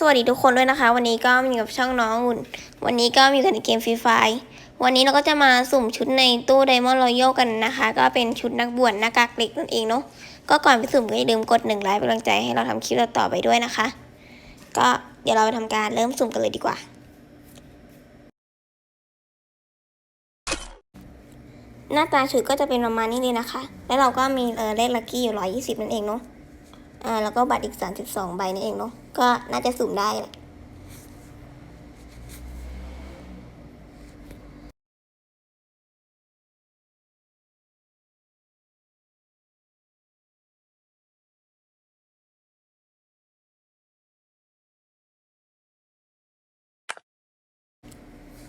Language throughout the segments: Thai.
สวัสดีทุกคนด้วยนะคะ วันนี้ก็มีกับช่องน้องอุ่น วันนี้ก็มีกันในเกมฟรีไฟวันนี้เราก็จะมาสุ่มชุดในตู้ไดมอนด์รอยัลกันนะคะ ก็เป็นชุดนักบวชหน้ากากเหล็กนั่นเองเนาะก็ก่อนไปสุ่มก็อย่าลืมกดหนึ่งไลค์เป็นกำลังใจให้เราทำคลิปต่อไปด้วยนะคะ ก็เดี๋ยวเราไปทำการเริ่มสุ่มกันเลยดีกว่า หน้าตาชุดก็จะเป็นประมาณนี้เลยนะคะ แล้วเราก็มีเออเลขลัคกี้อยู่ร้อยยี่สิบนั่นเองเนาะ อ่าแล้วก็บัตรอีกสามสิบสองใบนั่นเองเนาะก็น่าจะสุ่มได้แหละ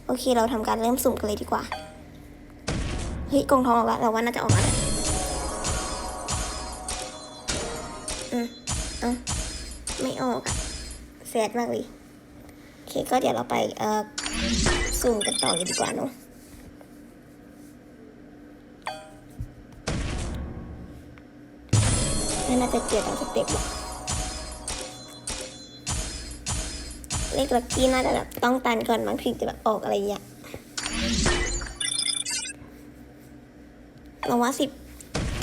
โอเค เราทำการเริ่มสุ่มกันเลยดีกว่า เฮ้ยกองทองออกแล้ว เราว่าน่าจะออกแล้ว อ้าไม่ออกอะแซดมากเลยโอเคก็เดี๋ยวเราไปเอ่อสุ่มกันต่อเลยดีกว่าเนาะน่าจะเกี่ยวกับสเต็ปหรอกเลขลัคกี้น่าจะแบบต้องตันก่อนมั้งถึงจะแบบออกอะไรอย่างเงี้ยเราว่าสิบ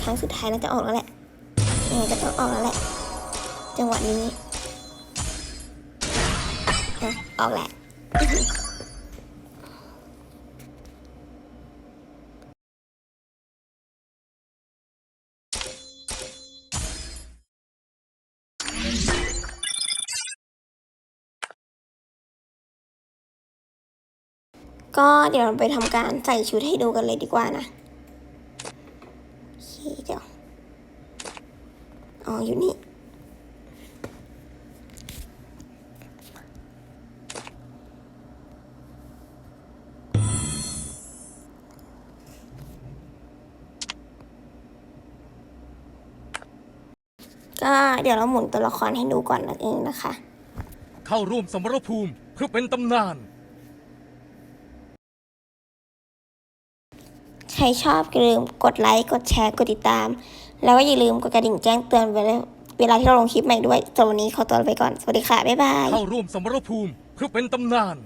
ครั้งสุดท้ายน่าจะออกแล้วแหละยังไงก็ต้องออกแล้วแหละ จังหวะนี้อะออกแหละก็เดี๋ยวเราไปทำการใส่ชุดให้ดูกันเลยดีกว่านะโอเคเดี๋ยว อ๋อ อยู่นี่ ก็เดี๋ยวเราหมุนตัวละครให้ดูก่อนนั่นเองนะคะ เข้าร่วมสมรภูมิเพื่อเป็นตำนาน ใครชอบอย่าลืมกดไลค์ กดแชร์ กดติดตาม แล้วก็อย่าลืมกดกระดิ่งแจ้งเตือนเวลาเวลาที่เราลงคลิปใหม่ด้วยสำหรับวันนี้ขอตัวไปก่อน สวัสดีค่ะ บ๊ายบาย เข้าร่วมสมรภูมิเพื่อเป็นตำนาน